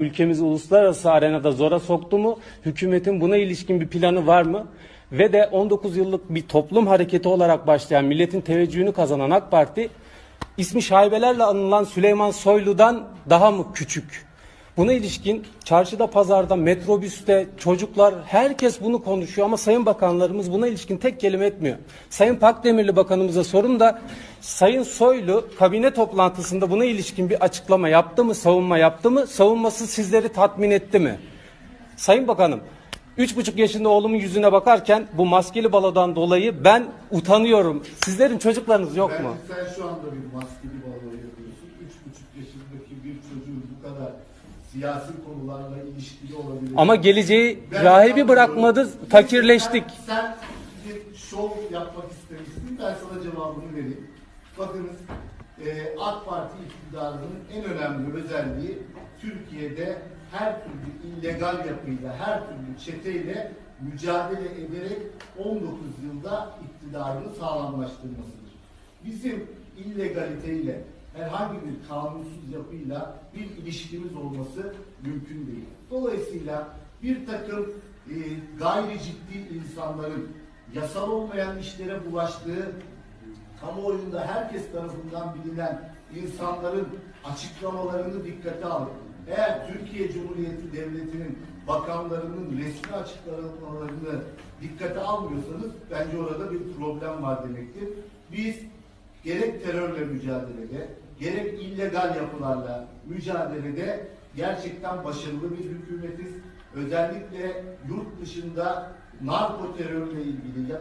ülkemizi uluslararası arenada zora soktu mu? Hükümetin buna ilişkin bir planı var mı? Ve de 19 yıllık bir toplum hareketi olarak başlayan milletin teveccühünü kazanan AK Parti ismi şaibelerle anılan Süleyman Soylu'dan daha mı küçük? Buna ilişkin çarşıda, pazarda, metrobüste, çocuklar herkes bunu konuşuyor ama Sayın Bakanlarımız buna ilişkin tek kelime etmiyor. Sayın Pakdemirli Bakanımıza sorun da Sayın Soylu kabine toplantısında buna ilişkin bir açıklama yaptı mı, savunma yaptı mı? Savunması sizleri tatmin etti mi? Sayın Bakanım, üç buçuk yaşında oğlumun yüzüne bakarken bu maskeli balodan dolayı ben utanıyorum. Sizlerin çocuklarınız yok mu? Bence sen şu anda bir maskeli balo yaşındaki bir çocuğun bu kadar siyasi konularla ilişkili olabilir. Ama geleceği Ben rahibi bırakmadı, diyorum, fakirleştik. Sen, sen bir şov yapmak istemişsin. Ben sana cevabını vereyim. Bakınız e, AK Parti iktidarının en önemli özelliği Türkiye'de her türlü illegal yapıyla, her türlü çeteyle mücadele ederek 19 yılda iktidarını sağlamlaştırmasıdır. Bizim illegaliteyle herhangi bir kanunsuz yapıyla bir ilişkimiz olması mümkün değil. Dolayısıyla bir takım e, gayri ciddi insanların yasal olmayan işlere bulaştığı, kamuoyunda herkes tarafından bilinen insanların açıklamalarını dikkate alın. Eğer Türkiye Cumhuriyeti Devleti'nin bakanlarının resmi açıklamalarını dikkate almıyorsanız bence orada bir problem var demektir. Biz gerek terörle mücadelede, gerek illegal yapılarla mücadelede gerçekten başarılı bir hükümetiz. Özellikle yurt dışında narko terörle ilgili